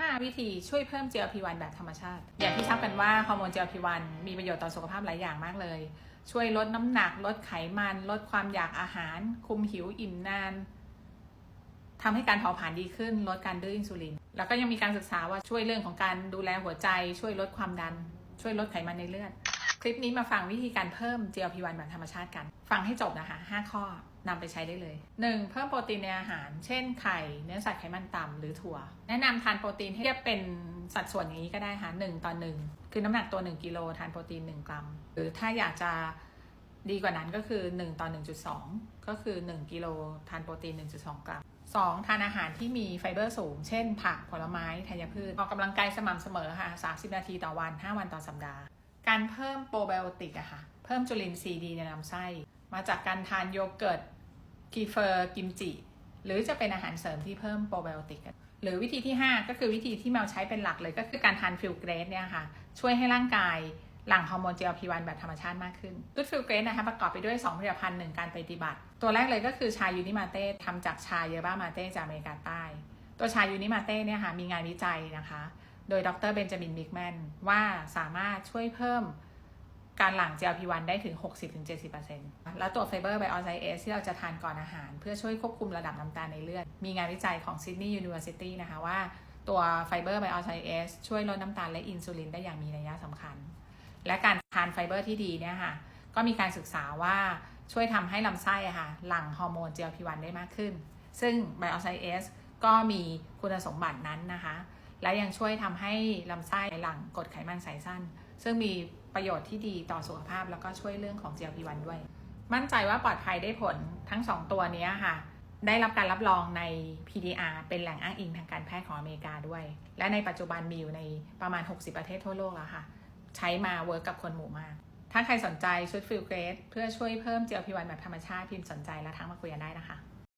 5 วิธีช่วยเพิ่ม GLP-1 แบบธรรมชาติ อย่างที่ทราบกันว่าฮอร์โมน GLP-1 มีประโยชน์ต่อสุขภาพหลายอย่างมากเลย ช่วยลดน้ำหนัก ลดไขมัน ลดความอยากอาหาร คุมหิวอิ่มนานทำให้การเผาผลาญดีขึ้น ลดการดื้ออินซูลิน แล้วก็ยังมีการศึกษาว่าช่วยเรื่องของการดูแลหัวใจ ช่วยลดความดัน ช่วยลดไขมันในเลือด คลิปนี้มาฟังวิธีการเพิ่ม GLP-1 แบบธรรมชาติกัน ฟังให้จบนะคะ 5 ข้อนำไปใช้ได้เลย 1. เพิ่มโปรตีนในอาหาร เช่นไข่ เนื้อสัตว์ไขมันต่ำหรือถั่ว แนะนำทานโปรตีนให้เทียบเป็นสัดส่วนอย่างนี้ก็ได้ค่ะ1ต่อ1 คือน้ำหนักตัว 1 กิโลทานโปรตีน 1 กรัม หรือถ้าอยากจะดีกว่านั้นก็คือ 1 ต่อ 1.2 ก็คือ 1 กิโลทานโปรตีน 1.2 กรัม 2. ทานอาหารที่มีไฟเบอร์สูง เช่น ผักผลไม้ธัญพืชออกกำลังกายสม่ำเสมอค่ะ 30 นาทีต่อวัน 5 วันต่อสัปดาห์ การเพิ่มโปรไบโอติกอะค่ะ เพิ่มจุลินทรีย์ดีในลำไส้ มาจากการทานโยเกิร์ตกีเฟอร์กิมจิ หรือจะเป็นอาหารเสริมที่เพิ่มโปรไบโอติกหรือวิธีที่ 5 ก็คือวิธีที่แมวใช้เป็นหลักเลยก็คือการทานฟิลเกรสเนี่ยค่ะ ช่วยให้ร่างกายหลั่งฮอร์โมน GLP-1 แบบธรรมชาติมากขึ้นตูดฟิลเกรสนะคะประกอบไปด้วย 2 ผลิตภัณฑ์หนึ่งการปฏิบัติ ตัวแรกเลยก็คือชายูนิมาเต้ทำจากชาเยอบ้ามาเต้จากอเมริกาใต้ ตัวชายูนิมาเต้เนี่ยค่ะมีงานวิจัยนะคะ โดยดรเบนจามินบิกแมนว่าสามารถช่วยเพิ่มการหลั่ง GLP-1 ได้ถึง 60-70%แล้วตัวไฟเบอร์ไบออไซเอสที่เราจะทานก่อนอาหาร เพื่อช่วยควบคุมระดับน้ำตาลในเลือด มีงานวิจัยของ Sydney University นะคะว่าตัวไฟเบอร์ไบออไซเอสช่วยลดน้ำตาลและอินซูลินได้อย่างมีนัยสำคัญ และการทานไฟเบอร์ที่ดีเนี่ยค่ะก็มีการศึกษาว่าช่วยทำให้ลำไส้อะค่ะหลั่งฮอร์โมน GLP-1 ได้มากขึ้น ซึ่งไบออไซเอสก็มีคุณสมบัตินั้นนะคะ และยังช่วยทำให้ลำไส้หลังกดไขมันสายสั้น ซึ่งมีประโยชน์ที่ดีต่อสุขภาพแล้วก็ช่วยเรื่องของ GLP-1 ด้วย มั่นใจว่าปลอดภัยได้ผลทั้ง 2 ตัวนี้ค่ะ ได้รับการรับรองใน PDR เป็นแหล่งอ้างอิงทางการแพทย์ของอเมริกาด้วย และในปัจจุบันมีอยู่ในประมาณ 60 ประเทศทั่วโลกแล้วค่ะ ใช้มาเวิร์กกับคนหมู่มาก ถ้าใครสนใจชุดฟิลเกรสเพื่อช่วยเพิ่ม GLP-1 แบบธรรมชาติพิมพ์สนใจและทักมาคุยกันได้นะคะ